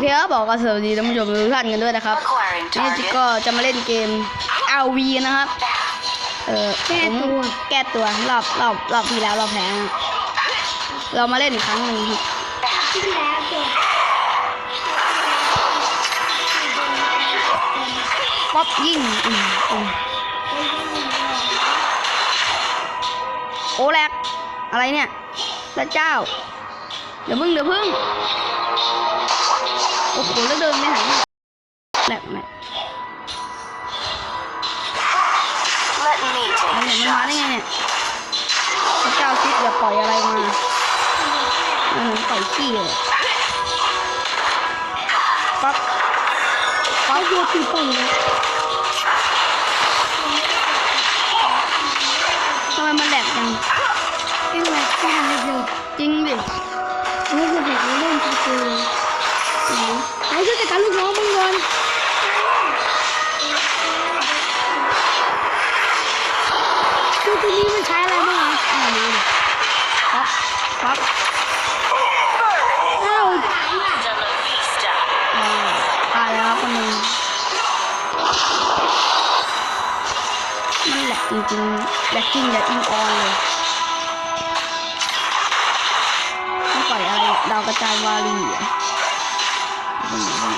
เคครับบอกกันสวัสดีท่านผู้ชมทุกท่านกันด้วยนะครับ Acquiring นี่จิ target. ก็จะมาเล่นเกม RV นะครับเออแก้ตัวผมแก้ตัวรอบรอบรอบที่แล้วเราแพ้นะเรามาเล่นอีกครั้งหนึ่งครับที่แล้วเกิดป๊อปยิงอืมอืมโอ้แลกอะไรเนี่ยพระเจ้า เดี๋ยวพึ่งเดี๋ยวพึ่งโอ้โหแล้วเดินไม่ทันแหลกแหลก Let me อะไร take เนี่ยมันมาได้ไงเนี่ยพระเจ้าคิดอย่าปล่อยอะไรมาเออปล่อยขี้เลยป๊อปป๊อปตัวตีป่งเลยทำไมมันแหลกจังเอ็งแหวกแค่ไหนเดียจริงดิ ลูกน้องมึงก่อนตัวตัวนี้มันใช้อะไรบ้างอะอ่ามาดิป๊อปป๊อปอ้าว De la vista. อ่าตายแล้วครับคนหนึ่งมันแหลกจริงๆแหลกจริงแหลกจริงออนเลยต้องปล่อยอะไรอะดาวกระจายวารีเหรอเนไงบ้าง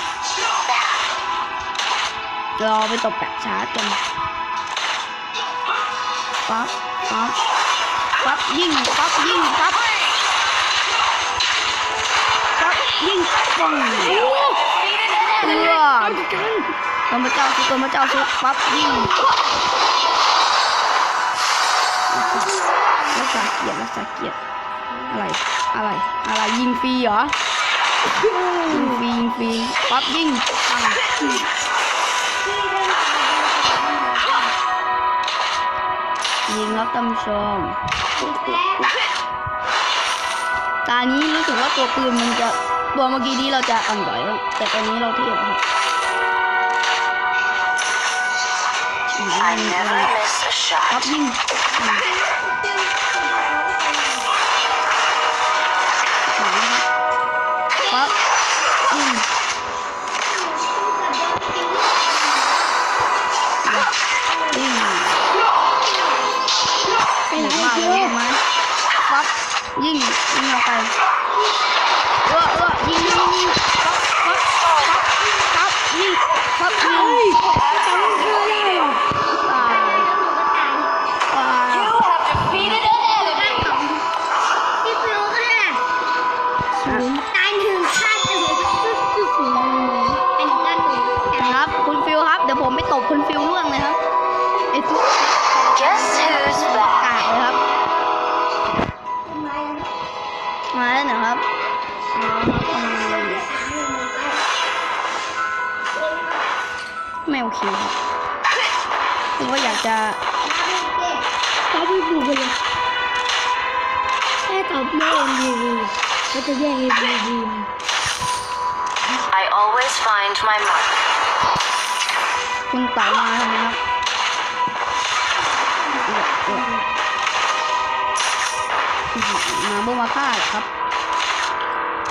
รอไปตบแปะชาจนป๊อปป๊อปป๊อปยิงป๊อปยิงป๊อปป๊อปยิงปังเอื้อตัวพระเจ้าชุดตัวพระเจ้าชุดปั๊บยิงรักษาเกียรติรักษาเกียรติอะไรอะไรอะไรยิงฟรีเหรอ ยิงฟรียิงฟรีปั๊บยิงปังยิงครับท่านผู้ชมตานี้รู้สึกว่าตัวปืนมันจะตัวเมื่อกี้นี้เราจะอ่อนกว่าแต่ตอนนี้เราเทียบครับ I never miss a ครับ shot. ยิง ไปไหนมาเชีเลยยวไหมปั๊บยิงยิงออกไปเออเออยิงยิงยิงปั๊บปั๊บปั๊บยิงปั๊บยิง จะเขาไปดูกันเลยแค่ตอบไม่เอ็มดีเขาจะแย่งเอ็มดี I always find my mark. คุณเต๋ามาทำไมครับเอื้อเอื้ออื้อหือมาบุกมาฆ่าเหรอครับ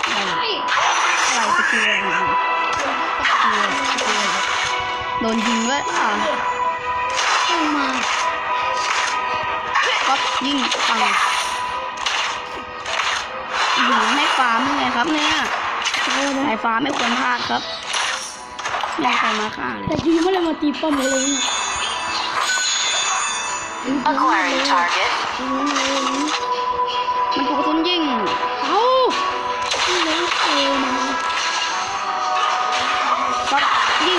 อะไรอะไรสกิลอะไรสกิลสกิลโดนยิงด้วยอ่าต้อ งมาก็ยิงปังยิงให้ฟ้ามึงไงครับเนี่ยโอ้นะสายฟ้าไม่ควรพลาดครับยังใครมาฆ่าเลแต่ยทีไม่ได้มาตีป้อมเลยเนี่ย Acquiring target. มันถูกกระสุนยิงเอ้าที่เลี้ยงเอมาก็ยิง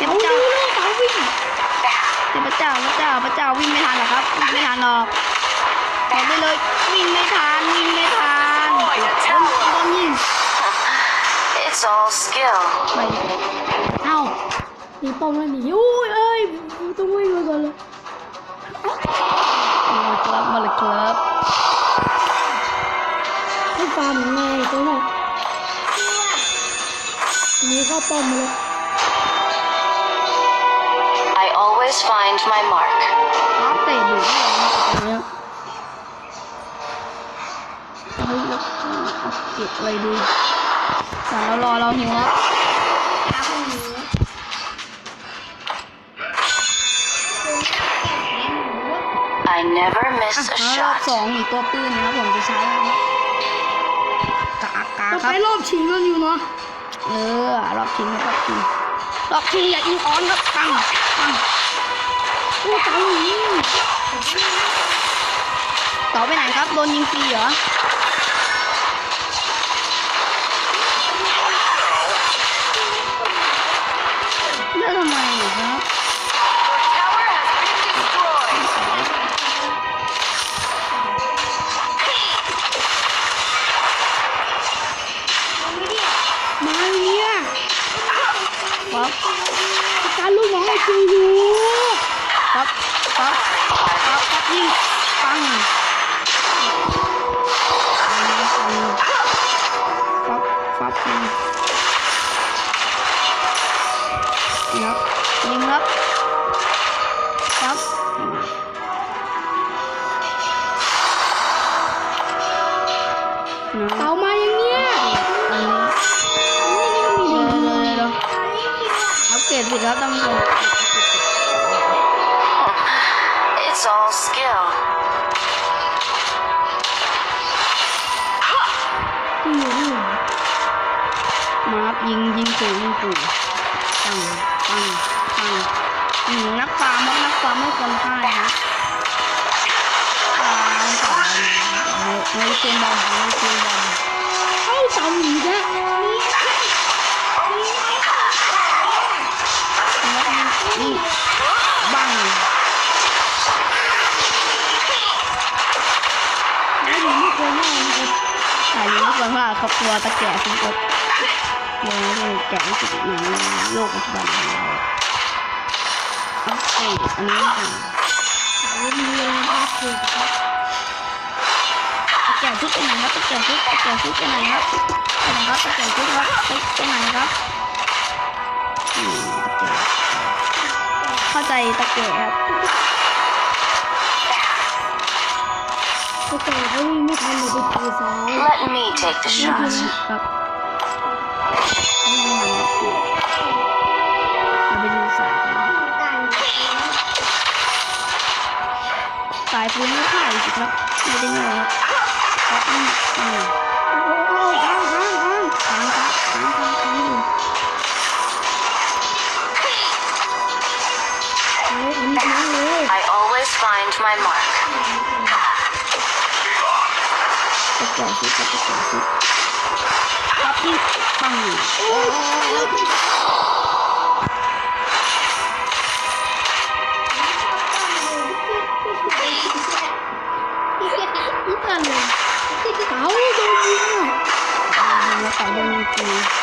เทพเอาเจ้าดูเลยเต๋าวิ่งเทพเจ้าพระเจ้าพระเจ้าวิ่งไม่ทันหรอกครับวิ่งไม่ทันหรอกบอกไปเลยวิ่งไม่ทันวิ่งไม่ทันโดนโดนยิง It's all skill. ไปเอ้าหนีป้อมแล้วหนีอุ้ยเอ้ยต้องวิ่งไปก่อนเลยมาเลยครับมาเลยครับให้ฟาร์มยังไงตัวน่ะหนีเข้าป้อมมาเลย I always find my mark. รับเตะอยู่ที่ไหนเนี่ยเฮ้ยแล้วเอาเก็บอะไรดีแต่เรารอเราหิวแล้วตาคนหนู I never miss อะ a แล้วรอบ shot. สองมีตัวปืนนะครับผมจะใช้นะครับกากกาเราครัไปบรอบชิงกันอยู่เนาะ เออรอบชิงรอบชิงรอบชิงอย่าอิงออนครับปังปังโอ้ตาหนีต่อไปไหนครับโดนยิงฟรีเหรอ ครับยิงครับปั๊บนะเต่ามาอย่างเนี้ยอันนี้นี่ก็มีเดี๋ยวเด็กเดี๋ยวเดี๋ยวอัปเกรดสิครับท่านผู้ชม It's all skill. ที่อยู่ที่อยู่มาครับยิงยิงสู่ยิงสู่ ปังปังปังอืมนักฟาร์มนักฟาร์มไม่ควรพลาดนะฟาร์มก่อนเฮ้ยเกมบอลเฮ้ยเกมบอลเข้าเต่าหนีแท้นี่บังแล้วหนูไม่เคยแน่นะครับถ่ายยิงไม่ควรพลาดครับตัวตะแก่สิครับเดี๋ยว เลยแก่ที่สุดในโลกปัจจุบันของเราอัปเกรดอันนี้ก่อนแล้วมีเวลาพักเกิดครับตะแก่ชุดไปไหนครับตะแก่ชุดตะแก่ชุดไปไหนครับไปไหนครับตะแก่ชุดครับไปไปไหนครับอืมตะแก่เข้าใจตะแก่ครับก็แต่เขาวิ่งไม่ทันเลยไปเจอสาว Let me take the นี่คือ shot. เราไปดูสายกันสายปืนไม่ข่ายสิครับไม่ได้ไงครับครับอืมอืมโอ้โหค้างค้างค้างค้างครับค้างค้างค้างอยู่เฮ้ยอันนี้ ค้างเลย I always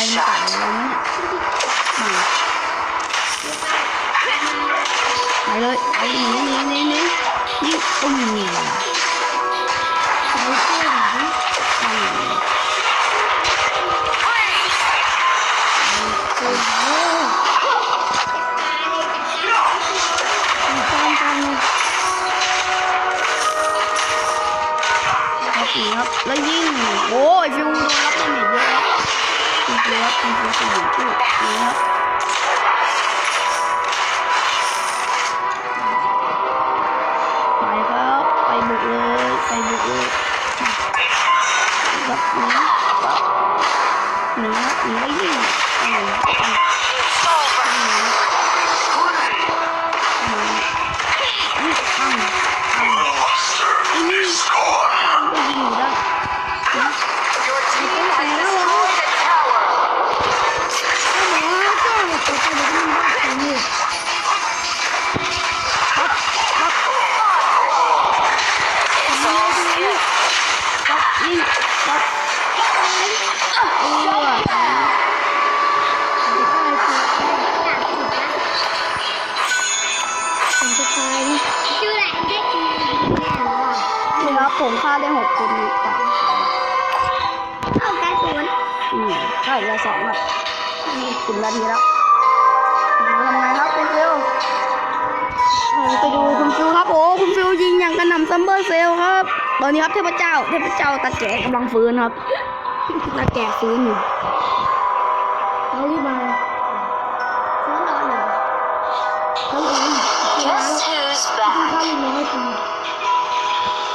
miss ไอ้ a ป่า shot. แล้วเนี่ยมาไปเลยไปหนีหนีห จริงๆครั กคนนี่ครับเอาการสวนอืมใช่เหลือสองครับนี่สิบนาทีแล้วทำไงครับคุณฟิวอ่าไปดูคุณฟิวครับโอ้คุณฟิวยิงอย่างกระหน่ำซัมเบอร์เซลครับ ตอนนี้ครับเทพเจ้า เทพเจ้าตาแก่กำลังฟื้นครับ ตาแก่ฟื้นอยู่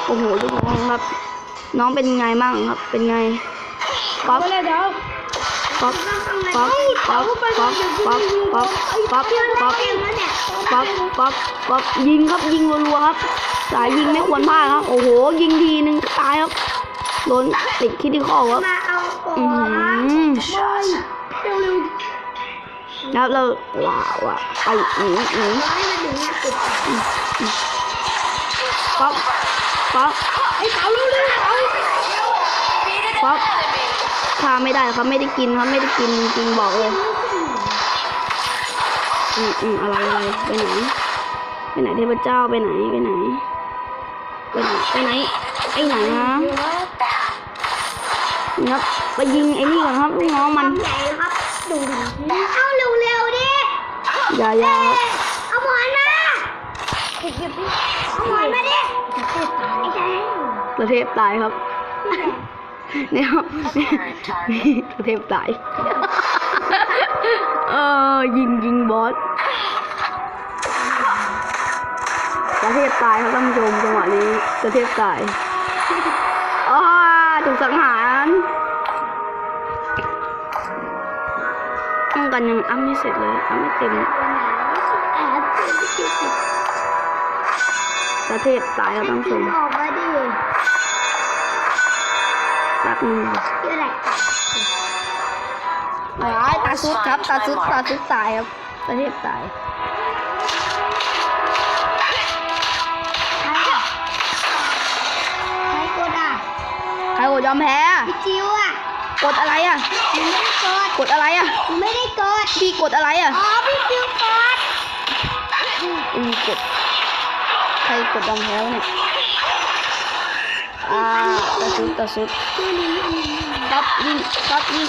โอ้โหลูกน้องครับ น้องเป็นไงบ้างครับ เป็นไงป๊อปเลยเดี๋ยวป๊อปป๊อปป๊อปป๊อปป๊อปป๊อปป๊อปป๊อปเต็มแล้วเนี่ยป๊อปป๊อปป๊อปยิงครับยิงรัวๆครับ สายยิงไม่ควรพลาดครับ โอ้โห ยิงทีนึงตายครับโดนติดคิดที่ข้อครับมาเอาก่ออืนมเร็วเร็วแล้วเราว้าวอะไปหนีหนีให้มาถึงเนี่ยติดป๊อป ป๊อปไอ้เต๋าเร็วเร็วเอาป๊อปฆ่าไม่ได้ครับไม่ได้กินครับไม่ได้กินจริงๆบอกเลยอืมอืมอะไรอะไรไปไหนไปไหนเทพเจ้าไปไหนไปไหนไปไหนไปไหนไอ้ไหนฮะนะครับไปยิงไอ้นี่ก่อนครับลูกน้องมันใหญ่ครับดูดิเอาเร็วเร็วดิอย่าอย่าเอาหมอนมาหยิบหยิบเอาหมอนมาดิไอ้แดงประ เทศตายครับเนี่ย Apparent target. ประเทศตาย เออ ยิงยิงบอสประเทศตายครับท่านผู้ชมจังหวะนี้ประเทศตายอ้าถูกสังหารป้องกันยังอัพไม่เสร็จเลย อัพไม่เต็มแอบจิบจิบประเทศตายครับท่านผู้ชม ชื่ออะไรอ้ยตาซุดครับตาซุดตาซุดตายครับประเทศตายใครกดอะใครโหดยอมแพ้พี่จิวอะ กดอะไรอะหนูไม่ได้กด กดอะไรอะหนูไม่ได้กด พี่กดอะไรอะ อ๋อ พี่จิวกดอืมกด ใครกดยอมแพ้เนี่ย À, ta sút, ta sút. top đi, top đi.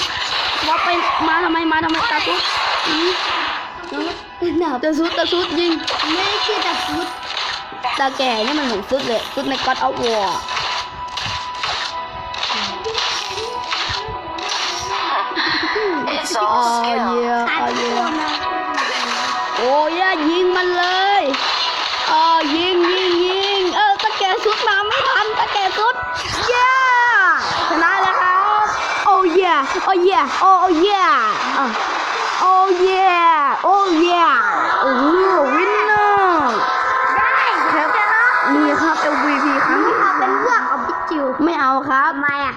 Bóp bay, má thằng mày, má thằng mày, ta sút. Ừ. Ta sút, ta sút, nhìn. Mấy khi ta sút. Ta kẻ nhưng mình không sút lệ, sút này con ốc vò. Oh yeah, oh yeah. Oh yeah, nhìn mình lên. โอ้เย่โอ้เย่อะโอ้เย่โอ้เย่โอ้โหวินเนอร์ได้ครับชนะนี่ครับ MVP ครั้งที่เอาเป็นพวกเอาพี่จิวไม่เอาครับทำไมอะ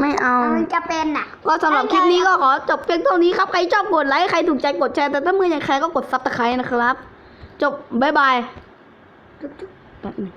ไม่เอามันจะเป็นอะ ก็สำหรับคลิปนี้ก็ขอจบเพียงเท่านี้ครับ ใครชอบกดไลค์ ใครถูกใจกดแชร์ แต่ถ้ามืออย่างใครก็กดซับสไครต์นะครับ จบ บ๊ายบายแป๊บหนึง